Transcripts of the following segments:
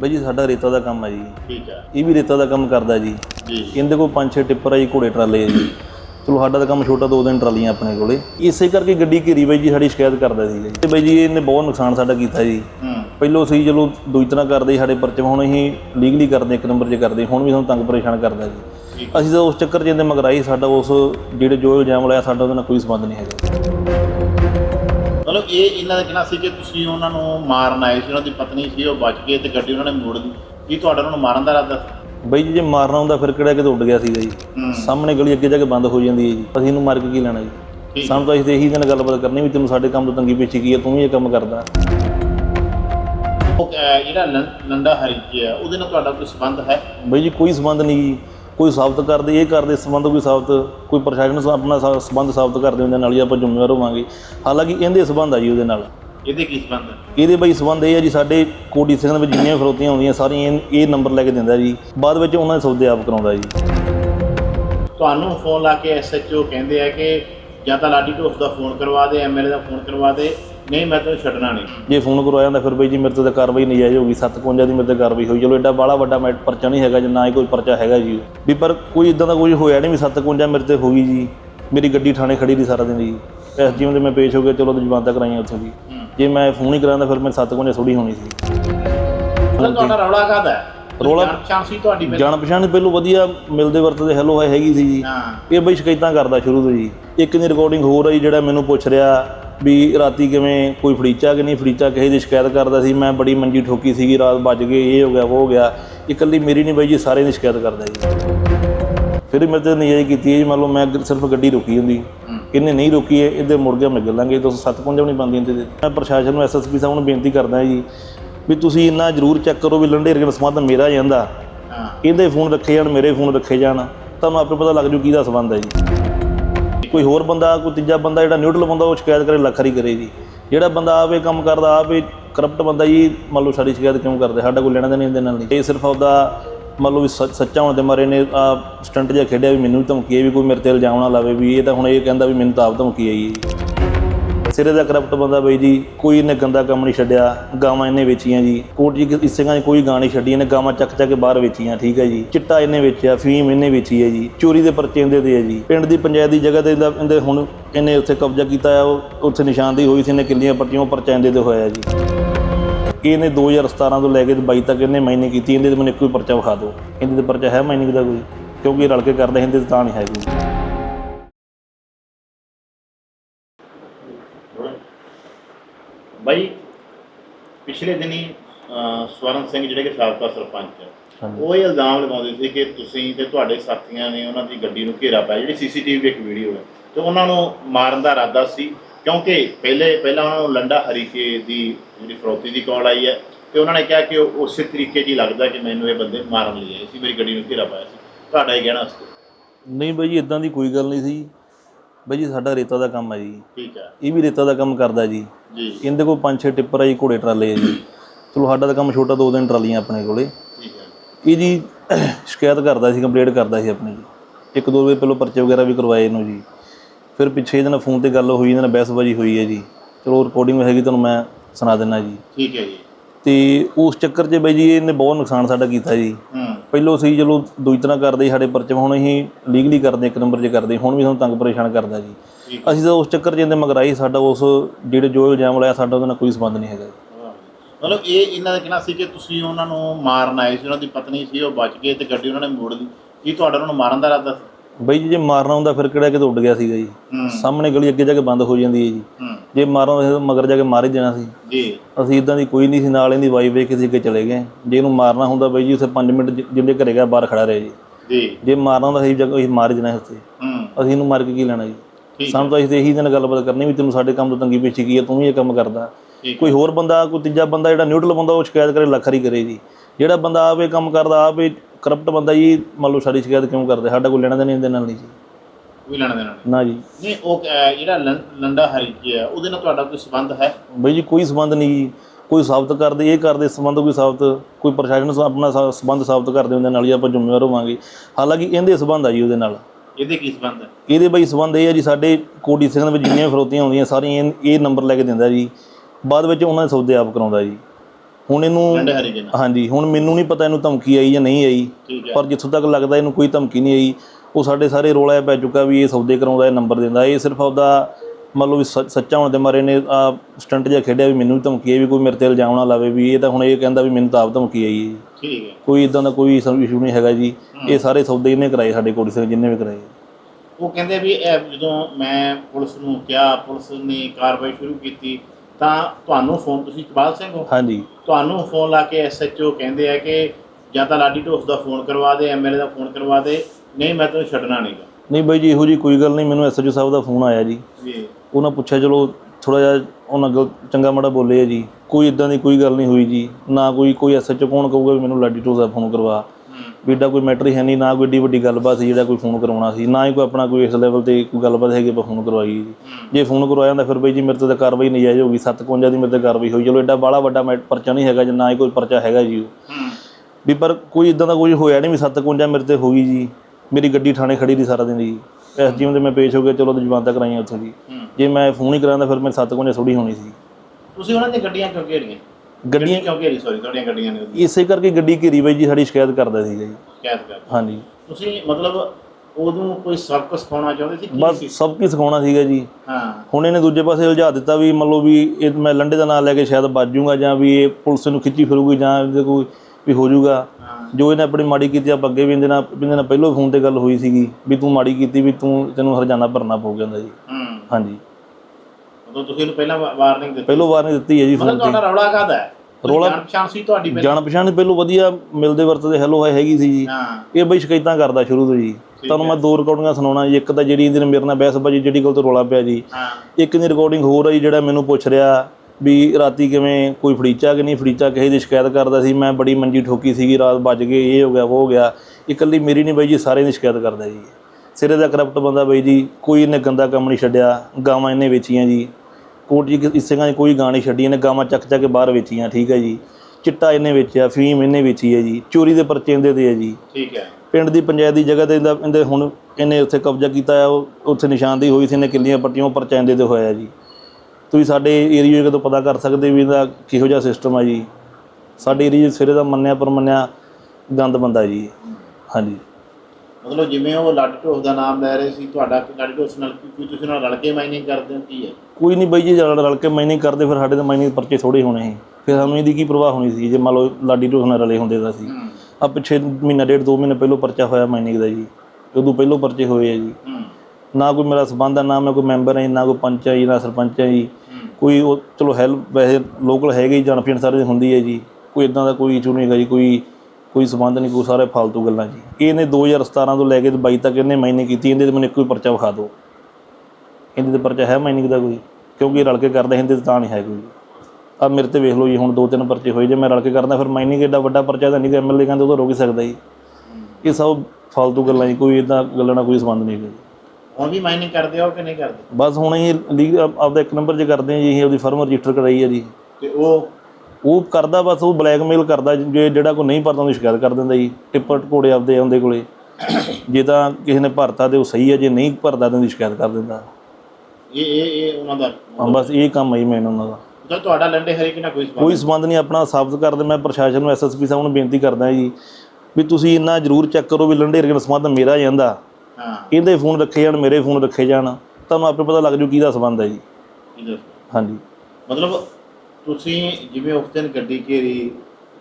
ਬਾਈ ਜੀ ਸਾਡਾ ਰੇਤਾ ਦਾ ਕੰਮ ਹੈ ਜੀ। ਠੀਕ ਹੈ ਇਹ ਵੀ ਰੇਤਾ ਦਾ ਕੰਮ ਕਰਦਾ ਜੀ। ਜੀ। ਇਹਦੇ ਕੋਲ ਪੰਜ ਛੇ ਟਿੱਪਰ ਆ ਜੀ ਘੋੜੇ ਟਰਾਲੇ ਆ ਜੀ। ਚਲੋ ਸਾਡਾ ਤਾਂ ਕੰਮ ਛੋਟਾ ਦੋ ਦਿਨ ਟਰਾਲੀਆਂ ਆਪਣੇ ਕੋਲੇ। ਇਸੇ ਕਰਕੇ ਗੱਡੀ ਘੇਰੀ ਬਾਈ ਜੀ ਸਾਡੀ ਸ਼ਿਕਾਇਤ ਕਰਦਾ ਸੀ ਜੀ। ਤੇ ਬਾਈ ਜੀ ਇਹਨੇ ਬਹੁਤ ਨੁਕਸਾਨ ਸਾਡਾ ਕੀਤਾ ਜੀ। ਪਹਿਲੋਂ ਅਸੀਂ ਚਲੋ ਦੂਜੀ ਤਰ੍ਹਾਂ ਕਰਦੇ ਸਾਡੇ ਪਰਚੇ ਹੁਣ ਅਸੀਂ ਲੀਗਲੀ ਕਰਦੇ ਇੱਕ ਨੰਬਰ 'ਚ ਕਰਦੇ। ਹੁਣ ਵੀ ਸਾਨੂੰ ਤੰਗ ਪਰੇਸ਼ਾਨ ਕਰਦਾ ਜੀ। ਅਸੀਂ ਤਾਂ ਉਸ ਚੱਕਰ 'ਚ ਇਹਦੇ ਮਗਰਾਈ ਸਾਡਾ ਉਸ ਜਿਹੜੇ ਜੋ ਇਲਜ਼ਾਮ ਲਾਇਆ ਸਾਡਾ ਉਹਦੇ ਨਾਲ ਕੋਈ ਸੰਬੰਧ ਨਹੀਂ ਹੈਗਾ। ਮਤਲਬ ਇਹ ਇਹਨਾਂ ਦਾ ਕਹਿਣਾ ਸੀ ਕਿ ਤੁਸੀਂ ਉਹਨਾਂ ਨੂੰ ਮਾਰਨ ਆਏ ਸੀ ਉਹਨਾਂ ਦੀ ਪਤਨੀ ਸੀ ਉਹ ਬਚ ਗਏ ਤੇ ਗੱਡੀ ਉਹਨਾਂ ਨੇ ਮੋੜ ਦਿੱਤੀ। ਕੀ ਤੁਹਾਡਾ ਉਹਨਾਂ ਨੂੰ ਮਾਰਨ ਦਾ ਇਰਾਦਾ ਸੀ? ਬਾਈ ਜੀ ਜੇ ਮਾਰਨਾ ਹੁੰਦਾ ਫਿਰ ਕਿਹੜਾ ਕਿਤੇ ਉੱਡ ਗਿਆ ਸੀਗਾ ਜੀ। ਸਾਹਮਣੇ ਗਲੀ ਅੱਗੇ ਜਾ ਕੇ ਬੰਦ ਹੋ ਜਾਂਦੀ ਹੈ ਜੀ। ਅਸੀਂ ਇਹਨੂੰ ਮਾਰ ਕੇ ਕੀ ਲੈਣਾ ਜੀ। ਸਾਨੂੰ ਤਾਂ ਤਾਂ ਇਹੀ ਦਿਨ ਗੱਲਬਾਤ ਕਰਨੀ ਵੀ ਤੈਨੂੰ ਸਾਡੇ ਕੰਮ ਤੋਂ ਤੰਗੀ ਪੇਚੀ ਕੀ ਹੈ ਤੂੰ ਵੀ ਇਹ ਕੰਮ ਕਰਦਾ। ਉਹ ਅਹ, ਜਿਹੜਾ ਲੰ- ਲੰਡਾ ਹਰੀਕੀ ਹੈ ਉਹਦੇ ਨਾਲ ਤੁਹਾਡਾ ਕੋਈ ਸੰਬੰਧ ਹੈ? ਬਾਈ ਜੀ ਕੋਈ ਸੰਬੰਧ ਨਹੀਂ ਜੀ। ਕੋਈ ਸਾਬਤ ਕਰਦੇ ਇਹ ਕਰਦੇ ਸੰਬੰਧ ਕੋਈ ਸਾਬਤ ਕੋਈ ਪ੍ਰਸ਼ਾਸਨ ਆਪਣਾ ਸੰਬੰਧ ਸਾਬਤ ਕਰਦੇ ਉਹਦੇ ਨਾਲ ਹੀ ਆਪਾਂ ਜ਼ਿੰਮੇਵਾਰ ਹੋਵਾਂਗੇ। ਹਾਲਾਂਕਿ ਇਹਦੇ ਸੰਬੰਧ ਆ ਜੀ ਉਹਦੇ ਨਾਲ। ਇਹਦੇ ਕੀ ਸੰਬੰਧ ਹੈ ਇਹਦੇ ਬਈ ਸੰਬੰਧ ਇਹ ਹੈ ਜੀ ਸਾਡੇ ਕੋਟੀ ਸਿੰਘ ਦੇ ਵਿੱਚ ਜਿੰਨੀਆਂ ਫਰੋਤੀਆਂ ਆਉਂਦੀਆਂ ਸਾਰੀਆਂ ਇਹ- ਇਹ ਨੰਬਰ ਲੈ ਕੇ ਦਿੰਦਾ ਜੀ। ਬਾਅਦ ਵਿੱਚ ਉਹਨਾਂ ਦੇ ਸੌਦੇ ਆਪ ਕਰਾਉਂਦਾ ਜੀ। ਤੁਹਾਨੂੰ ਫੋਨ ਲਾ ਕੇ ਐਸਐਚਓ ਕਹਿੰਦੇ ਆ ਕਿ ਜਾਂ ਤਾਂ ਲਾਡੀ ਢੋਸ ਦਾ ਫੋਨ ਕਰਵਾ ਦੇ ਐਮਐਲਏ ਦਾ ਫੋਨ ਕਰਵਾ ਦੇ। ਨਹੀਂ ਮੈਂ ਤੈਨੂੰ ਛੱਡਣਾ ਨਹੀਂ। ਜੇ ਫੋਨ ਕਰਵਾਇਆ ਜਾਂਦਾ ਫਿਰ ਬਈ ਜੀ ਮੇਰੇ ਤੇ ਤਾਂ ਕਾਰਵਾਈ ਨਜਾਇਜ਼ ਹੋ ਗਈ 751 ਦੀ ਮੇਰੇ ਤੇ ਕਾਰਵਾਈ ਹੋਈ। ਚਲੋ ਐਡਾ ਬਾਲਾ ਵੱਡਾ ਮੈਂ ਪਰਚਾ ਨਹੀਂ ਹੈਗਾ ਜੀ ਨਾ ਹੀ ਕੋਈ ਪਰਚਾ ਹੈਗਾ ਜੀ। ਵੀ ਪਰ ਕੋਈ ਇਦਾਂ ਦਾ ਕੁਝ ਹੋਇਆ ਨਹੀਂ ਵੀ 751 ਮੇਰੇ ਤੇ ਹੋ ਗਈ ਜੀ। ਮੇਰੀ ਗੱਡੀ ਥਾਣੇ ਖੜੀ ਦੀ ਸਾਰਾ ਦਿਨ ਜੀ। ਐਸਡੀਐਮ ਦੇ ਮੈਂ ਪੇਸ਼ ਹੋ ਗਿਆ ਚਲੋ ਤੇ ਜਮਾਨਤਾਂ ਕਰਾਈਆਂ ਉੱਥੋਂ ਜੀ ਜੇ ਮੈਂ ਫੋਨ ਹੀ ਕਰਾਂਦਾ ਫਿਰ ਮੈਂ 751 ਥੋੜੀ ਹੋਣੀ ਸੀ। ਮਤਲਬ ਤੁਹਾਡਾ ਰੌਲਾ ਕਾਹਦਾ ਹੈ? ਰੌਲਾ- ਜਾਣ ਪਛਾਣ ਸੀ ਤੁਹਾਡੀ ਪਹਿਲਾਂ? ਜਾਣ ਪਛਾਣ ਪਹਿਲੋਂ ਵਧੀਆ ਮਿਲਦੇ ਵਰਤਦੇ ਹੈਲੋ ਹਾਈ ਹੈਗੀ ਸੀ ਜੀ। ਇਹ ਬਈ ਸ਼ਿਕਾਇਤਾਂ ਕਰਦਾ ਸ਼ੁਰੂ ਤੋਂ ਜੀ। ਇੱਕ ਦੀ ਰਿਕਾਰਡਿੰਗ ਹੋਰ ਆ ਜੀ ਜਿਹੜਾ ਮੈਨੂੰ ਪੁੱਛ ਰਿਹਾ ਵੀ ਰਾਤੀ ਕਿਵੇਂ ਕੋਈ ਫੜੀਚਾ ਕਿ ਨਹੀਂ ਫੜੀਚਾ ਕਿਸੇ ਦੀ ਸ਼ਿਕਾਇਤ ਕਰਦਾ ਸੀ ਮੈਂ ਬੜੀ ਮੰਜੀ ਠੋਕੀ ਸੀਗੀ ਰਾਤ ਵੱਜ ਗਏ ਇਹ ਹੋ ਗਿਆ ਉਹ ਹੋ ਗਿਆ। ਇਕੱਲੀ ਮੇਰੀ ਨਹੀਂ ਬਈ ਜੀ ਸਾਰੇ ਦੀ ਸ਼ਿਕਾਇਤ ਕਰਦਾ ਜੀ। ਫਿਰ ਮੇਰੇ ਤੇ ਨਜਾਇਜ਼ ਕੀਤੀ ਜੀ ਮੰਨ ਲਓ ਮੈਂ ਸਿਰਫ ਗੱਡੀ ਰੋਕੀ ਹੁੰਦੀ। ਇਹਨੇ ਨਹੀਂ ਰੋਕੀ ਹੈ ਇਹਦੇ ਮੁੜ ਕੇ ਮਿਲ ਲਾਂਗੇ ਤੁਸੀਂ ਸੱਤ ਪੁੰਜ ਵੀ ਨਹੀਂ ਪਾਉਂਦੀ ਇਹਦੇ ਤੇ ਮੈਂ ਪ੍ਰਸ਼ਾਸਨ ਨੂੰ ਐਸਐਸਪੀ ਸਾਹਿਬ ਨੂੰ ਬੇਨਤੀ ਕਰਦਾ ਜੀ ਵੀ ਤੁਸੀਂ ਇੰਨਾ ਜ਼ਰੂਰ ਚੈੱਕ ਕਰੋ ਵੀ ਲੰਡੇਰ ਦਾ ਸੰਬੰਧ ਮੇਰਾ ਜਾਂਦਾ। ਹਾਂ। ਇਹਦੇ ਫੋਨ ਰੱਖੇ ਜਾਣ ਮੇਰੇ ਫੋਨ ਰੱਖੇ ਜਾਣ ਤੁਹਾਨੂੰ ਆਪੇ ਪਤਾ ਲੱਗ ਜੂ ਕਿਹਦਾ ਸੰਬੰਧ ਹੈ ਜੀ। ਕੋਈ ਹੋਰ ਬੰਦਾ, ਕੋਈ ਤੀਜਾ ਬੰਦਾ ਜਿਹੜਾ ਨਿਊਟਰਲ ਬੰਦਾ, ਉਹ ਸ਼ਿਕਾਇਤ ਕਰੇ ਲੱਖਰੀ ਕਰੇ ਜੀ। ਜਿਹੜਾ ਬੰਦਾ ਆਪ ਇਹ ਕੰਮ ਕਰਦਾ, ਆਪ ਆਪੇ ਕਰਪਟ ਬੰਦਾ ਜੀ, ਮੰਨ ਲਓ ਸਾਡੀ ਸ਼ਿਕਾਇਤ ਕਿਉਂ ਕਰਦਾ? ਸਾਡਾ ਕੋਈ ਲੈਣਾ ਦੇਣਾ ਇਹਦੇ ਨਾਲ ਨਹੀਂ। ਇਹ ਸਿਰਫ ਆਪਦਾ, ਮੰਨ ਲਓ ਵੀ ਸੱਚਾ ਹੋਣ ਦੇ ਮਾਰੇ ਨੇ, ਆ ਸਟੰਟ ਜਿਹਾ ਖੇਡਿਆ ਵੀ ਮੈਨੂੰ ਵੀ ਧਮਕੀ ਹੈ ਵੀ ਕੋਈ ਮੇਰੇ ਤੇ ਇਲਜ਼ਾਮ ਨਾ ਲਾਵੇ ਵੀ ਇਹ ਤਾਂ ਹੁਣ ਇਹ ਕਹਿੰਦਾ ਵੀ ਮੈਨੂੰ ਤਾਂ ਆਪ ਧਮਕੀ ਆਈ ਹੈ ਜੀ। ਸਿਰੇ ਦਾ ਕਰਪਟ ਬੰਦਾ ਬਈ ਜੀ, ਕੋਈ ਇਹਨੇ ਗੰਦਾ ਕੰਮ ਨਹੀਂ ਛੱਡਿਆ, ਗਾਵਾਂ ਇਹਨੇ ਵੇਚੀਆਂ ਜੀ। ਕੋਟ ਜੀ ਇਸੇਗਾ ਕੋਈ ਗਾਂ ਨਹੀਂ ਛੱਡੀ, ਇਹਨੇ ਗਾਵਾਂ ਚੱਕ ਚੱਕ ਕੇ ਬਾਹਰ ਵੇਚੀਆਂ, ਠੀਕ ਹੈ ਜੀ। ਚਿੱਟਾ ਇਹਨੇ ਵੇਚਿਆ, ਫੀਮ ਇਹਨੇ ਵੇਚੀ ਹੈ ਜੀ। ਚੋਰੀ ਦੇ ਪਰਚੇ ਇਹਦੇ 'ਤੇ ਹੈ ਜੀ। ਪਿੰਡ ਦੀ ਪੰਚਾਇਤ ਦੀ ਜਗ੍ਹਾ ਤੇ ਇਹਦਾ ਇਹਦੇ ਹੁਣ ਇਹਨੇ ਉੱਥੇ ਕਬਜ਼ਾ ਕੀਤਾ ਹੈ ਉਹ ਉੱਥੇ ਨਿਸ਼ਾਨਦੇਹੀ ਹੋਈ ਸੀ, ਇਹਨੇ ਕਿੰਨੀਆਂ ਪਰਚੀਆਂ, ਉਹ ਪਰਚਾ ਇਹਦੇ ਤੇ ਹੋਇਆ ਜੀ। ਇਹਨੇ 2017 ਤੋਂ ਲੈ ਕੇ 22 ਤੱਕ ਇਹਨੇ ਮਾਈਨਿੰਗ ਕੀਤੀ, ਇਹਦੇ ਤੇ ਮੈਨੂੰ ਇੱਕੋ ਹੀ ਪਰਚਾ ਵਿਖਾ ਦਿਓ। ਇਹਦੇ ਤੇ ਪਰਚਾ ਹੈ ਮਾਈਨਿੰਗ ਦਾ ਕੋਈ? ਕਿਉਂਕਿ ਰਲ ਕੇ ਕਰਦੇ ਹਿੰਦੇ ਤੇ ਤਾਂ ਨਹੀਂ ਹੈ ਕੋਈ। ਬਾਈ ਪਿਛਲੇ ਦਿਨੀ ਸਵਰਨ ਸਿੰਘ ਜਿਹੜੇ ਕਿ ਸਾਬਕਾ ਸਰਪੰਚ ਹੈ। ਉਹ ਇਹ ਇਲਜ਼ਾਮ ਲਗਾਉਂਦੇ ਸੀ ਕਿ ਤੁਸੀਂ ਤੇ ਤੁਹਾਡੇ ਸਾਥੀਆਂ ਨੇ ਉਹਨਾਂ ਦੀ ਗੱਡੀ ਨੂੰ ਘੇਰਾ ਪਾਇਆ ਜਿਹੜੀ ਸੀਸੀਟੀਵੀ ਇੱਕ ਵੀਡੀਓ ਹੈ ਤੇ ਉਹਨਾਂ ਨੂੰ ਮਾਰਨ ਦਾ ਇਰਾਦਾ ਸੀ ਕਿਉਂਕਿ ਪਹਿਲੇ ਪਹਿਲਾਂ ਉਹਨਾਂ ਨੂੰ ਲੰਡਾ ਹਰੀਕੇ ਦੀ ਜਿਹੜੀ ਫਰੋਤੀ ਦੀ ਕਾਲ ਆਈ ਹੈ ਤੇ ਉਹਨਾਂ ਨੇ ਕਿਹਾ ਕਿ ਉਹ ਉਸੇ ਤਰੀਕੇ ਹੀ ਲੱਗਦਾ ਕਿ ਮੈਨੂੰ ਇਹ ਬੰਦੇ ਮਾਰਨ ਲਈ ਆਏ ਸੀ ਮੇਰੀ ਗੱਡੀ ਨੂੰ ਘੇਰਾ ਪਾਇਆ ਸੀ। ਤੁਹਾਡਾ ਇਹ ਕਹਿਣਾ ਸੀ। ਨਹੀਂ ਬਾਈ ਜੀ ਇਦਾਂ ਦੀ ਕੋਈ ਗੱਲ ਨਹੀਂ ਸੀ। ਬਾਈ ਜੀ ਸਾਡਾ ਰੇਤਾ ਦਾ ਕੰਮ ਹੈ ਜੀ। ਠੀਕ ਹੈ ਇਹ ਵੀ ਰੇਤਾ ਦਾ ਕੰਮ ਕਰਦਾ ਜੀ। ਜੀ। ਇਹਦੇ ਕੋਲ ਪੰਜ ਛੇ ਟਿੱਪਰ ਆ ਜੀ ਘੋੜੇ ਟਰਾਲੇ ਆ ਜੀ। ਚਲੋ ਸਾਡਾ ਤਾਂ ਕੰਮ ਛੋਟਾ ਦੋ ਦਿਨ ਟਰਾਲੀਆਂ ਆਪਣੇ ਕੋਲੇ। ਠੀਕ ਹੈ ਇਹ ਜੀ ਸ਼ਿਕਾਇਤ ਕਰਦਾ ਸੀ ਕੰਪਲੇਂਟ ਕਰਦਾ ਸੀ ਆਪਣੀ ਜੀ। ਇੱਕ ਦੋ ਵਾਰ ਪਹਿਲਾਂ ਪਰਚੇ ਵਗੈਰਾ ਵੀ ਕਰਵਾਏ ਇਹਨੂੰ ਜੀ। ਫਿਰ ਪਿੱਛੇ ਇਹਦੇ ਨਾਲ ਫੋਨ ਤੇ ਗੱਲ ਹੋਈ ਇਹਦੇ ਨਾਲ ਬਹਿਸਬਾਜ਼ੀ ਹੋਈ ਹੈ ਜੀ। ਚਲੋ ਰਿਕਾਰਡਿੰਗ ਹੈਗੀ ਤੁਹਾਨੂੰ ਮੈਂ ਸੁਣਾ ਦਿੰਦਾ ਜੀ। ਠੀਕ ਹੈ ਜੀ। ਤੇ ਉਸ ਚੱਕਰ 'ਚ ਬਾਈ ਜੀ ਇਹਨੇ ਬਹੁਤ ਨੁਕਸਾਨ ਸਾਡਾ ਕੀਤਾ ਜੀ। ਹੂੰ। ਪਹਿਲੋਂ ਅਸੀਂ ਚਲੋ ਦੂਜੀ ਤਰ੍ਹਾਂ ਕਰਦੇ ਸੀ ਸਾਡੇ ਪਰਚੇ ਹੁਣ ਅਸੀਂ ਲੀਗਲੀ ਕਰਦੇ ਇੱਕ ਨੰਬਰ 'ਚ ਕਰਦੇ ਹੁਣ ਵੀ ਸਾਨੂੰ ਤੰਗ ਪਰੇਸ਼ਾਨ ਕਰਦਾ ਜੀ। ਅਸੀਂ ਤਾਂ ਉਸ ਚੱਕਰ 'ਚ ਇਹਦੇ ਮਗਰਾਈ ਸਾਡਾ ਉਸ ਜਿਹੜੇ ਜੋ ਇਲਜ਼ਾਮ ਲਾਇਆ ਸਾਡਾ ਉਹਦੇ ਨਾਲ ਕੋਈ ਸੰਬੰਧ ਨਹੀਂ ਹੈਗਾ ਮਤਲਬ ਇਹ ਇਹਨਾਂ ਦਾ ਕਹਿਣਾ ਸੀ ਕਿ ਤੁਸੀਂ ਉਹਨਾਂ ਨੂੰ ਮਾਰਨ ਆਏ ਸੀ ਉਹਨਾਂ ਦੀ ਪਤਨੀ ਸੀ ਉਹ ਬਚ ਗਏ ਤੇ ਗੱਡੀ ਉਹਨਾਂ ਨੇ ਮੋੜ ਦਿੱਤੀ। ਕੀ ਤੁਹਾਡਾ ਉਹਨਾਂ ਨੂੰ ਮਾਰਨ ਦਾ ਇਰਾਦਾ ਸੀ? ਬਈ ਜੀ ਜੇ ਮਾਰਨਾ ਹੁੰਦਾ ਫਿਰ ਕਿਹੜਾ ਕਿਤੇ ਉੱਡ ਗਿਆ ਸੀਗਾ ਜੀ। ਸਾਹਮਣੇ ਗਲੀ ਅੱਗੇ ਜਾ ਕੇ ਬੰਦ ਹੋ ਜਾਂਦੀ ਹੈ ਜੀ। ਜੇ ਮਾਰਨਾ ਹੁੰਦਾ ਤਾਂ ਮਗਰ ਜਾ ਕੇ ਮਾਰ ਹੀ ਦੇਣਾ ਸੀ। ਜੀ। ਅਸੀਂ ਇਦਾਂ ਦੀ ਕੋਈ ਨਹੀਂ ਸੀ ਨਾਲ ਇਹਦੀ ਵਾਈ ਵੇਖ ਕੇ ਅਸੀਂ ਅੱਗੇ ਚਲੇ ਗਏ। ਜੇ ਇਹਨੂੰ ਮਾਰਨਾ ਹੁੰਦਾ ਬਈ ਜੀ ਉੱਥੇ 5 ਮਿੰਟ ਜਿ- ਜਿੰਨੇ ਘਰੇ ਗਿਆ ਬਾਹਰ ਖੜਾ ਰਿਹਾ ਜੀ। ਜੀ। ਜੇ ਮਾਰਨਾ ਹੁੰਦਾ ਸੀ ਅਸੀਂ ਮਾਰ ਹੀ ਦੇਣਾ ਸੀ ਉੱਥੇ। ਅਸੀਂ ਇਹਨੂੰ ਮਾਰ ਕੇ ਕੀ ਲੈਣਾ ਜੀ? ਸਾਨੂੰ ਤਾਂ ਅਸੀਂ ਤਾਂ ਇਹੀ ਦਿਨ ਗੱਲਬਾਤ ਕਰਨੀ ਵੀ ਤੈਨੂੰ ਸਾਡੇ ਕੰਮ ਤੋਂ ਤੰਗੀ ਪੇਚੀ ਕੀ ਹੈ ਤੂੰ ਵੀ ਇਹ ਕੰਮ ਕਰਦਾ। ਕੋਈ ਹੋਰ ਬੰਦਾ ਕੋਈ ਤੀਜਾ ਬੰਦਾ ਜਿਹੜਾ ਨਿਊਟਰਲ ਬੰਦਾ ਉਹ ਸ਼ਿਕਾਇਤ ਕਰੇ ਲੱਖਰੀ ਕਰੇ ਜੀ। ਜਿਹੜਾ ਬੰਦਾ ਆਪੇ ਕੰਮ ਕਰਦਾ ਆਪੇ ਕਰਪਟ ਬੰਦਾ ਜੀ ਮੰਨ ਲਓ ਸਾਡੀ ਸ਼ਿਕਾਇਤ ਕਿਉਂ ਕਰਦੇ? ਸਾਡਾ ਕੋਈ ਲੈਣਾ ਦੇਣਾ ਇਹਦੇ ਨਾਲ ਨਹੀਂ ਜੀ। ਕੋਈ ਲੈਣਾ ਦੇਣਾ ਨਹੀਂ। ਨਾ ਜੀ। ਨਹੀਂ ਉਹ ਅਹ, ਜਿਹੜਾ ਲੰ- ਲੰਡਾ ਹਰੀਕੀ ਹੈ ਉਹਦੇ ਨਾਲ ਤੁਹਾਡਾ ਕੋਈ ਸੰਬੰਧ ਹੈ? ਬਈ ਜੀ ਕੋਈ ਸੰਬੰਧ ਨਹੀਂ ਜੀ। ਕੋਈ ਸਾਬਤ ਕਰਦੇ ਇਹ ਕਰਦੇ ਸੰਬੰਧ ਕੋਈ ਸਾਬਤ ਕੋਈ ਪ੍ਰਸ਼ਾਸਨ ਸ- ਆਪਣਾ ਸਾ- ਸੰਬੰਧ ਸਾਬਤ ਕਰਦੇ ਉਹਦੇ ਨਾਲ ਹੀ ਆਪਾਂ ਜ਼ਿੰਮੇਵਾਰ ਹੋਵਾਂਗੇ। ਹਾਲਾਂਕਿ ਇਹਦੇ ਸੰਬੰਧ ਆ ਜੀ ਉਹਦੇ ਨਾਲ। ਇਹਦੇ ਕੀ ਸੰਬੰਧ ਹੈ? ਇਹਦੇ ਬਈ ਸੰਬੰਧ ਇਹ ਆ ਜੀ ਸਾਡੇ ਕੋਟੀ ਸਿੰਘ ਦੇ ਵਿੱਚ ਜਿੰਨੀਆਂ ਫਰੋਤੀਆਂ ਆਉਂਦੀਆਂ ਸਾਰੀਆਂ ਇਹ- ਇਹ ਨੰਬਰ ਲੈ ਕੇ ਦਿੰਦਾ ਜੀ। ਬਾਅਦ ਵਿੱਚ ਉਹਨਾਂ ਦੇ ਸੌਦੇ ਆਪ ਕਰਾਉਂਦਾ ਜੀ। ਹੁਣ ਇਹਨੂੰ ਹਾਂਜੀ ਹੁਣ ਮੈਨੂੰ ਨਹੀਂ ਪਤਾ ਇਹਨੂੰ ਧਮਕੀ ਆਈ ਜਾਂ ਨਹੀਂ ਆਈ ਪਰ ਜਿੱਥੋਂ ਤੱਕ ਲੱਗਦਾ ਇਹਨੂੰ ਕੋਈ ਧਮਕੀ ਨਹੀਂ ਆਈ ਉਹ ਸਾਡੇ ਸਾਰੇ ਰੋਲਾ ਪੈ ਚੁੱਕਾ ਵੀ ਇਹ ਸੌਦੇ ਕਰਾਉਂਦਾ ਇਹ ਨੰਬਰ ਦਿੰਦਾ ਇਹ ਸਿਰਫ ਆਪਦਾ ਮੰਨ ਲਓ ਵੀ ਸੱਚਾ ਹੋਣ ਦੇ ਮਾਰੇ ਨੇ ਆ ਸਟੰਟ ਜਿਹਾ ਖੇਡਿਆ ਵੀ ਮੈਨੂੰ ਵੀ ਧਮਕੀ ਆਈ ਵੀ ਕੋਈ ਮੇਰੇ ਤੇ ਇਲਜ਼ਾਮ ਨਾ ਲਾਵੇ ਵੀ ਇਹ ਤਾਂ ਹੁਣ ਇਹ ਕਹਿੰਦਾ ਵੀ ਮੈਨੂੰ ਤਾਂ ਆਪ ਧਮਕੀ ਆਈ ਹੈ। ਠੀਕ ਹੈ। ਕੋਈ ਇਦਾਂ ਦਾ ਕੋਈ ਇਸ਼ੂ ਨਹੀਂ ਹੈਗਾ ਜੀ। ਇਹ ਸਾਰੇ ਸੌਦੇ ਇਹਨੇ ਕਰਾਏ ਸਾਡੇ ਕੋਲ ਸਿੰਘ ਜਿੰਨੇ ਵੀ ਕਰਾਏ। ਉਹ ਕਹਿੰਦੇ ਵੀ ਜਦੋਂ ਮੈਂ ਪੁਲਿਸ ਨੂੰ ਕਿਹਾ ਪੁਲਿਸ ਨੇ ਕਾਰਵਾਈ ਸ਼ੁਰੂ ਕੀਤੀ ਤਾਂ ਤੁਹਾਨੂੰ ਫੋਨ ਤੁਸੀਂ ਇਕਬਾਲ ਸਿੰਘ ਹੋ? ਹਾਂਜੀ। ਤੁਹਾਨੂੰ ਫੋਨ ਲਾ ਕੇ ਐਸਐਚਓ ਕਹਿੰਦੇ ਆ ਕਿ ਜਾਂ ਤਾਂ ਲਾਡੀ ਢੋਸ ਦਾ ਫੋਨ ਕਰਵਾ ਦੇ ਐਮਐਲਏ ਦਾ ਫੋਨ ਕਰਵਾ ਦੇ। ਨਹੀਂ ਮੈਂ ਤੈਨੂੰ ਛੱਡਣਾ ਨਹੀਂਗਾ ਨਹੀਂ ਬਾਈ ਜੀ ਇਹੋ ਜੀ ਕੋਈ ਗੱਲ ਨਹੀਂ ਮੈਨੂੰ ਐਸਐਚਓ ਸਾਹਿਬ ਦਾ ਫੋਨ ਆਇਆ ਜੀ। ਜੀ। ਉਹਨਾਂ ਪੁੱਛਿਆ ਚਲੋ ਥੋੜਾ ਜਿਹਾ ਉਹਨਾਂ ਗਲ ਚੰਗਾ ਮਾੜਾ ਬੋਲੇ ਆ ਜੀ। ਕੋਈ ਇਦਾਂ ਦੀ ਕੋਈ ਗੱਲ ਨਹੀਂ ਹੋਈ ਜੀ। ਨਾ ਕੋਈ ਕੋਈ ਐਸਐਚਓ ਕੌਣ ਕਹੂਗਾ ਵੀ ਮੈਨੂੰ ਲਾਡੀ ਟੋਸ ਦਾ ਫੋਨ ਕਰਵਾ। ਹੂੰ ਵੀ ਏਡਾ ਕੋਈ ਮੈਟਰ ਹੀ ਹੈ ਨਹੀਂ ਨਾ ਕੋਈ ਏਡੀ ਵੱਡੀ ਗੱਲਬਾਤ ਸੀ ਜਿਹੜਾ ਕੋਈ ਫੋਨ ਕਰਵਾਉਣਾ ਸੀ ਨਾ ਹੀ ਕੋਈ ਆਪਣਾ ਕੋਈ ਇਸ ਲੈਵਲ ਤੇ ਕੋਈ ਗੱਲਬਾਤ ਹੈਗੀ ਆਪਾਂ ਫੋਨ ਕਰਵਾਈ ਜੀ। ਫੋਨ ਕਰਵਾਇਆ ਜਾਂਦਾ ਫਿਰ ਬਈ ਜੀ ਮੇਰੇ ਤੇ ਤਾਂ ਕਾਰਵਾਈ ਨਜਾਇਜ਼ ਹੋ ਗਈ 751 ਦੀ ਮੇਰੇ ਤੇ ਕਾਰਵਾਈ ਹੋਈ ਚਲੋ ਏਡਾ ਬਾਲਾ ਵੱਡਾ ਪਰਚਾ ਨਹੀਂ ਹੈਗਾ ਜਾਂ ਨਾ ਹੀ ਕੋਈ ਪਰਚਾ ਹੈਗਾ ਜੀ ਵੀ ਪਰ ਕੋਈ ਇਦਾਂ ਦਾ ਕੋਈ ਹੋਇਆ ਨਹੀਂ ਵੀ 751 ਮੇਰੇ ਤੇ ਹੋ ਗਈ ਜੀ ਮੇਰੀ ਗੱਡੀ ਥਾਣੇ ਖੜੀ ਦੀ ਸਾਰਾ ਦਿਨ ਜੀ। ਐਸਜੀਐਮ ਤੇ ਮੈਂ ਪੇਸ਼ ਹੋ ਗਿਆ ਚਲੋ ਤੇ ਜਵਾਨਤਾ ਕਰਾਈਆਂ ਉੱਥੋਂ ਜੀ। ਜੇ ਮੈਂ ਫੋਨ ਹੀ ਕਰਾਂਦਾ ਫਿਰ ਮੇਰੇ 751 ਥੋੜੀ ਹੋਣੀ ਸੀ। ਤੁਸੀਂ ਉਹਨਾਂ ਦੀਆਂ ਗੱਡੀਆਂ ਕਿਉਂ ਘੇਰੀਆਂ? ਗੱਡੀਆਂ ਕਿਉਂ ਘੇਰੀ? ਸੌਰੀ ਤੁਹਾਡੀਆਂ ਗੱਡੀਆਂ ਨੇ ਇਸੇ ਕਰਕੇ ਗੱਡੀ ਘੇਰੀ ਬਾਈ ਜੀ ਸਾਡੀ ਸ਼ਿਕਾਇਤ ਕਰਦਾ ਸੀਗਾ ਜੀ। ਸ਼ਿਕਾਇਤ ਕਰ ਹਾਂਜੀ। ਤੁਸੀਂ ਮਤਲਬ ਉਦੋਂ ਕੋਈ ਸਬਕ ਸਿਖਾਉਣਾ ਚਾਹੁੰਦੇ ਸੀ? ਬਸ ਸਭ ਕੀ ਸਿਖਾਉਣਾ ਸੀਗਾ ਜੀ। ਹਾਂ। ਹੁਣ ਇਹਨੇ ਦੂਜੇ ਪਾਸੇ ਉਲਝਾ ਦਿੱਤਾ ਵੀ ਮੰਨ ਲਓ ਵੀ ਇਹ ਮੈਂ ਲੰਡੇ ਦਾ ਨਾਂ ਲੈ ਕੇ ਸ਼ਾਇਦ ਬਚ ਜਾਊਂਗਾ ਜਾਂ ਵੀ ਇਹ ਪੁਲਿਸ ਨੂੰ ਖਿੱਚੀ ਫਿਰੂਗੀ ਜਾਂ ਇਹਦੇ ਕੋਈ ਵੀ ਹੋ ਜਾਊਗਾ। ਜੋ ਇਹਨੇ ਆਪਣੀ ਮਾੜੀ ਕੀਤੀ ਆਪ ਅੱਗੇ ਵੀ ਇਹਦੇ ਨਾਲ ਇਹਦੇ ਨਾਲ ਪਹਿਲਾਂ ਫੋਨ ਤੇ ਗੱਲ ਹੋਈ ਸੀਗੀ ਵੀ ਤੂੰ ਮਾੜੀ ਕੀਤੀ ਵੀ ਤੂੰ ਤੈਨੂੰ ਹਰਜਾਨਾ ਭਰਨਾ ਪਊ ਜਾਂਦਾ ਜੀ। ਹਾਂਜੀ। ਉਦੋਂ ਤੁਸੀਂ ਇਹਨੂੰ ਪਹਿਲਾਂ ਵਾਰਨਿੰਗ ਦਿੱਤੀ। ਪਹਿਲੋਂ ਵਾਰ ਨਹੀਂ ਦਿੱਤੀ ਹੈ ਜੀ ਮਤਲਬ ਫੋਨ ਤੇ। ਤੁਹਾਡਾ ਰੌਲਾ ਕਾਹਦਾ ਹੈ? ਰੌਲਾ- ਜਾਣ ਪਛਾਣ ਸੀ ਤੁਹਾਡੀ ਪਹਿਲਾਂ? ਜਾਣ ਪਛਾਣ ਪਹਿਲੋਂ ਵਧੀਆ ਮਿਲਦੇ ਵਰਤਦੇ ਹੈਲੋ ਹਾਈ ਹੈਗੀ ਸੀ ਜੀ। ਹਾਂ। ਇਹ ਬਈ ਸ਼ਿਕਾਇਤਾਂ ਕਰਦਾ ਸ਼ੁਰੂ ਤੋਂ ਜੀ। ਤੁਹਾਨੂੰ ਮੈਂ ਦੋ ਰਿਕਾਰਡਿੰਗਾਂ ਸੁਣਾਉਣਾ ਜੀ। ਇੱਕ ਤਾਂ ਜਿਹੜੀ ਇਹਦੇ ਨਾਲ ਮੇਰੇ ਨਾਲ ਬਹਿਸਬਾਜੀ ਜਿਹੜੀ ਗੱਲ ਤੋਂ ਰੋਲਾ ਪਿਆ ਜੀ। ਹਾਂ। ਇੱਕ ਦੀ ਰਿਕਾਰਡਿੰਗ ਹੋਰ ਹੈ ਜੀ ਜਿਹੜਾ ਮੈਨੂੰ ਪੁੱਛ ਰਿਹਾ ਵੀ ਰਾਤੀ ਕਿਵੇਂ ਕੋਈ ਫੜੀਚਾ ਕਿ ਨਹੀਂ? ਫੜੀਚਾ ਕਿਸੇ ਦੀ ਸ਼ਿਕਾਇਤ ਕਰਦਾ ਸੀ। ਮੈਂ ਬੜੀ ਮੰਜੀ ਠੋਕੀ ਸੀਗੀ ਰਾਤ ਵੱਜ ਗਏ ਇਹ ਹੋ ਗਿਆ ਉਹ ਹੋ ਗਿਆ। ਇਕੱਲੀ ਮੇਰੀ ਨਹੀਂ ਬਾਈ ਜੀ ਸਾਰਿਆਂ ਦੀ ਸ਼ਿਕਾਇਤ ਕਰਦਾ ਜੀ। ਸਿਰੇ ਦਾ ਕਰਪਟ ਬੰਦਾ ਬਾਈ ਜੀ ਕੋਈ ਇਹਨੇ ਗੰਦਾ ਕੰਮ ਨਹੀਂ ਛੱਡਿਆ ਗਾਵਾਂ ਇਹਨੇ ਵੇਚੀਆਂ ਜੀ। ਕੋਟ ਜੀ ਇਸੇ ਗਾਂ ਕੋਈ ਗਾਂ ਨਹੀਂ ਛੱਡੀ ਇਹਨੇ ਗਾਵਾਂ ਚੱਕ ਚੱਕ ਕੇ ਬਾਹਰ ਵੇਚੀਆਂ ਠੀਕ ਹੈ ਜੀ। ਚਿੱਟਾ ਇਹਨੇ ਵੇਚਿਆ ਫੀਮ ਇਹਨੇ ਵੇਚੀ ਹੈ ਜੀ। ਚੋਰੀ ਦੇ ਪਰਚੇ ਇਹਦੇ ਤੇ ਹੈ ਜੀ। ਠੀਕ ਹੈ। ਪਿੰਡ ਦੀ ਪੰਚਾਇਤ ਦੀ ਜਗ੍ਹਾ ਤੇ ਇਹਦਾ ਇਹਦੇ ਹੁਣ ਇਹਨੇ ਉੱਥੇ ਕਬਜ਼ਾ ਕੀਤਾ ਆ ਉਹ ਉੱਥੇ ਨਿਸ਼ਾਨਦੇਹੀ ਹੋਈ ਸੀ ਇਹਨੇ ਕਿੱਲੀਆਂ ਪੱਟੀਆਂ ਉਹ ਪਰਚਾ ਇਹਦੇ ਤੇ ਹੋਇਆ ਜੀ। ਤੁਸੀਂ ਸਾਡੇ ਏਰੀਏ ਤੋਂ ਪਤਾ ਕਰ ਸਕਦੇ ਵੀ ਇਹਦਾ ਕਿਹੋ ਜਿਹਾ ਸਿਸਟਮ ਆ ਜੀ? ਸਾਡੇ ਏਰੀਏ ਸਿਰੇ ਦਾ ਮੰਨਿਆ ਪਰ ਮੰਨਿਆ ਗੰਦ ਬੰਦਾ ਜੀ। ਹਾਂਜੀ। ਮਤਲਬ ਜਿਵੇਂ ਉਹ ਲੱਡ ਢੋਸ ਦਾ ਨਾਮ ਲੈ ਰਹੇ ਸੀ ਤੁਹਾਡਾ ਲੱਡ ਢੋਸ ਨਾਲ ਕੀ- ਕੋਈ ਤੁਸੀਂ ਨਾਲ ਰਲ ਕੇ ਮਾਈਨਿੰਗ ਕਰਦੇ ਹੋ ਕੀ ਹੈ? ਕੋਈ ਨਹੀਂ ਬਾਈ ਜੀ ਰਲ ਰਲ ਕੇ ਮਾਈਨਿੰਗ ਕਰਦੇ ਫਿਰ ਸਾਡੇ ਤਾਂ ਮਾਈਨਿੰਗ ਪਰਚੇ ਥੋੜੇ ਹੋਣੇ ਸੀ। ਫਿਰ ਸਾਨੂੰ ਇਹਦੀ ਕੀ ਪ੍ਰਵਾਹ ਹੋਣੀ ਸੀ ਜੇ ਮੰਨ ਲਓ ਲਾਡੀ ਢੋਸ ਨਾਲ ਰਲੇ ਹੁੰਦੇ ਤਾਂ ਸੀ। ਆ ਪਿੱਛੇ ਮਹੀਨਾ ਡੇਢ ਦੋ ਮਹੀਨੇ ਪਹਿਲਾਂ ਪਰਚਾ ਹੋਇਆ ਮਾਈਨਿੰਗ ਦਾ ਜੀ। ਉਦੋਂ ਪਹਿਲਾਂ ਪਰਚੇ ਹੋਏ ਆ ਜੀ। ਨਾ ਕੋਈ ਮੇਰਾ ਸਬੰਧ ਆ ਨਾ ਮੈਂ ਕੋਈ ਮੈਂਬਰ ਹਾਂ ਨਾ ਕੋਈ ਪੰਚ ਹੈ ਜੀ ਨਾ ਸਰਪੰਚ ਹੈ ਜੀ। ਕੋਈ ਉਹ ਚਲੋ ਹੈਲਪ ਵੈਸੇ ਲੋਕਲ ਹੈਗੇ ਜਾਣ ਪਛਾਣ ਸਾਰੇ ਹੁੰਦੀ ਹੈ ਜੀ। ਕੋਈ ਇਦਾਂ ਦਾ ਕੋਈ ਇਸ਼ੂ ਨਹੀਂ ਹੈਗਾ ਜੀ ਕੋਈ ਕੋਈ ਸਬੰਧ ਨਹੀਂ ਕੋਈ ਸਾਰੇ ਫालतू ਗੱਲਾਂ ਜੀ। ਇਹਨੇ 2017 ਤੋਂ ਲੈ ਕੇ 22 ਤੱਕ ਇਹਨੇ ਮਾਈਨਿੰਗ ਕੀਤੀ ਇਹਦੇ ਤੇ ਮੈਨੂੰ ਇੱਕੋ ਹੀ ਪਰਚਾ ਵਿਖਾ ਦੋ ਇਹਦੇ ਤੇ ਪਰਚਾ ਹੈ ਮਾਈਨਿੰਗ ਦਾ ਕੋਈ? ਕਿਉਂਕਿ ਰਲ ਕੇ ਕਰਦਾ ਇਹਦੇ ਤੇ ਤਾਂ ਨਹੀਂ ਹੈ ਕੋਈ। ਆ ਮੇਰੇ ਤੇ ਵੇਖ ਲਓ ਜੀ ਹੁਣ ਦੋ ਤਿੰਨ ਪਰਚੇ ਹੋਏ ਜੇ ਮੈਂ ਰਲ ਕੇ ਕਰਦਾ ਫਿਰ ਮਾਈਨਿੰਗ ਐਡਾ ਵੱਡਾ ਪਰਚਾ ਤਾਂ ਨਹੀਂ ਕਿ ਐਮਐਲਏ ਕਹਿੰਦੇ ਉਹਦਾ ਤਾਂ ਰੋਕ ਸਕਦਾ ਜੀ। ਇਹ ਸਭ ਫालतू ਗੱਲਾਂ ਜੀ ਕੋਈ ਇਦਾਂ ਗੱਲਾਂ ਨਾਲ ਕੋਈ ਸੰਬੰਧ ਨਹੀਂ ਹੈ ਹੁਣ ਵੀ ਮਾਈਨਿੰਗ ਕਰਦੇ ਹੋ ਕਿ ਨਹੀਂ ਕਰਦੇ? ਬਸ ਹੁਣ ਇਹ ਆਪਦਾ ਇੱਕ ਨੰਬਰ ਜੇ ਕਰਦੇ ਆ ਜੀ ਅਸੀਂ ਆਪਦੀ ਫਰਮ ਰਜਿਸਟਰ ਕਰਾਈ ਆ ਜੀ। ਤੇ ਉਹ ਉਹ ਕਰਦਾ ਬਸ ਉਹ ਬਲੈਕਮੇਲ ਕਰਦਾ ਜੇ ਜਿਹੜਾ ਕੋਈ ਨਹੀਂ ਭਰਦਾ ਉਹਨੂੰ ਸ਼ਿਕਾਇਤ ਕਰ ਦਿੰਦਾ ਜੀ। ਟਿੱਪਰ ਟਕੋੜੇ ਆਪਦੇ ਆਉਂਦੇ ਕੋਲੇ। ਜੇ ਤਾਂ ਕਿਸੇ ਨੇ ਭਰਤਾ ਤੇ ਉਹ ਸਹੀ ਹੈ ਜੇ ਨਹੀਂ ਭਰਦਾ ਤਾਂ ਉਹਦੀ ਸ਼ਿਕਾਇਤ ਕਰ ਦਿੰਦਾ। ਇਹ ਇਹ ਇਹ ਉਹਨਾਂ ਦਾ ਹਾਂ ਬਸ ਇਹ ਕੰਮ ਹੈ ਮੇਨ ਉਹਨਾਂ ਦਾ। ਮਤਲਬ ਤੁਹਾਡਾ ਲੰਡੇ ਹਰੀਕੇ ਨਾਲ ਕੋਈ ਸੰਬੰਧ ਕੋਈ ਸਬੰਧ ਨਹੀਂ ਆਪਣਾ ਸਾਬਤ ਕਰਦੇ। ਮੈਂ ਪ੍ਰਸ਼ਾਸਨ ਨੂੰ ਐਸਐਸਪੀ ਸਾਹਿਬ ਨੂੰ ਬੇਨਤੀ ਕਰਦਾ ਜੀ ਵੀ ਤੁਸੀਂ ਇੰਨਾ ਜ਼ਰੂਰ ਚੈੱਕ ਕਰੋ ਵੀ ਲੰਡੇ ਰਗਨ ਸੰਬੰਧ ਮੇਰਾ ਜਾਂਦਾ ਹਾਂ। ਇਹਦੇ ਫੋਨ ਰੱਖੇ ਜਾਣ ਮੇਰੇ ਫੋਨ ਰੱਖੇ ਜਾਣ। ਤੁਹਾਨੂੰ ਆਪੇ ਪਤਾ ਲੱਗ ਜੂ ਕਿਹਦਾ ਸਬੰਧ ਹੈ ਜੀ। ਹਾਂਜੀ। ਮਤਲਬ ਤੁਸੀਂ ਜਿਵੇਂ ਉਸ ਦਿਨ ਗੱਡੀ ਘੇਰੀ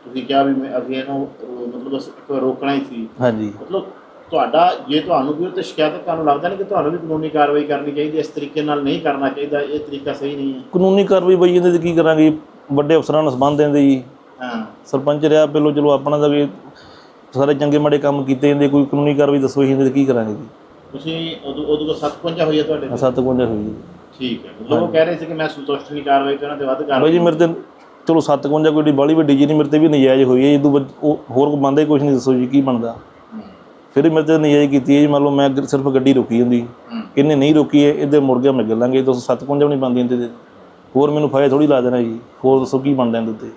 ਤੁਸੀਂ ਕਿਹਾ ਵੀ ਮੈਂ ਅਸੀਂ ਇਹਨੂੰ ਮਤਲਬ ਬਸ ਇੱਕ ਵਾਰ ਰੋਕਣਾ ਹੀ ਸੀ। ਹਾਂਜੀ। ਮਤਲਬ ਤੁਹਾਡਾ ਜੇ ਤੁਹਾਨੂੰ ਕੋਈ ਤੇ ਸ਼ਿਕਾਇਤ ਹੈ, ਤੁਹਾਨੂੰ ਲੱਗਦਾ ਨਹੀਂ ਕਿ ਤੁਹਾਨੂੰ ਵੀ ਕਾਨੂੰਨੀ ਕਾਰਵਾਈ ਕਰਨੀ ਚਾਹੀਦੀ ਹੈ, ਇਸ ਤਰੀਕੇ ਨਾਲ ਨਹੀਂ ਕਰਨਾ ਚਾਹੀਦਾ ਇਹ ਤਰੀਕਾ ਸਹੀ ਨਹੀਂ ਹੈ। ਕਾਨੂੰਨੀ ਕਾਰਵਾਈ ਬਈ ਇਹਦੇ ਤੇ ਕੀ ਕਰਾਂਗੇ? ਵੱਡੇ ਅਫਸਰਾਂ ਨੂੰ ਸਬੰਧ ਦਿੰਦੇ ਜੀ। ਹਾਂ। ਸਰਪੰਚ ਰਿਹਾ ਪਹਿਲੋਂ ਚਲੋ ਆਪਣਾ ਦਾ ਵੀ ਸਾਰੇ ਚੰਗੇ ਮਾੜੇ ਕੰਮ ਕੀਤੇ ਜਾਂਦੇ ਕੋਈ ਕਾਨੂੰਨੀ ਕਾਰਵਾਈ ਦੱਸੋ ਇਹਦੇ ਤੇ ਕੀ ਕਰਾਂਗੇ ਜੀ? ਤੁਸੀਂ ਉਦੋਂ ਉਦੋਂ ਤੋਂ 755 ਹੋਈ ਹੈ ਤੁਹਾਡੇ ਤੇ? ਸੱਤ ਕੁੰਜਾ ਹੋਈ ਜੀ ਠੀਕ ਹੈ। ਉਹ ਕਹਿ ਰਹੇ ਸੀ ਕਿ ਮੈਂ ਸੰਤੁਸ਼ਟ ਨਹੀਂ ਕਾਰਵਾਈ ਕਰਨਾ ਤੇ ਵੱਧ ਬਾਈ ਕਾਰਵਾਈ ਜੀ ਮੇਰੇ ਤੇ ਚਲੋ ਸੱਤ ਕੁੰਜਾ ਕੋਈ ਬਾਲੀ ਵੱਡੀ ਜੀ ਨਹੀਂ ਮੇਰੇ ਤੇ ਵੀ ਨਜਾਇਜ਼ ਹੋਈ ਹੈ। ਜਦੋਂ ਉਹ ਹੋਰ ਕੋਈ ਬੰਦਾ ਹੀ ਕੁਝ ਨਹੀਂ ਦੱਸੋ ਜੀ ਕੀ ਬਣਦਾ? ਫਿਰ ਮੇਰੇ ਤੇ ਨਜਾਇਜ਼ ਕੀਤੀ ਹੈ ਜੀ। ਮੰਨ ਲਓ ਮੈਂ ਸਿਰਫ ਗੱਡੀ ਰੋਕੀ ਹੁੰਦੀ। ਇਹਨੇ ਨਹੀਂ ਰੋਕੀ ਹੈ ਇਹਦੇ ਮੁੜ ਗਿਆ ਮੈਂ ਗੱਲਾਂਗੇ। ਤੁਸੀਂ ਸੱਤ ਕੁੰਜਾ ਵੀ ਨਹੀਂ ਬੰਦੀ ਇਹਦੇ ਤੇ ਹੋਰ ਮੈਨੂੰ ਫਾਇਦਾ ਥੋੜੀ ਲਾ ਦੇਣਾ ਜੀ। ਹੋਰ ਦੱਸੋ ਕੀ ਬਣਦਾ ਇਹਦੇ ਤੇ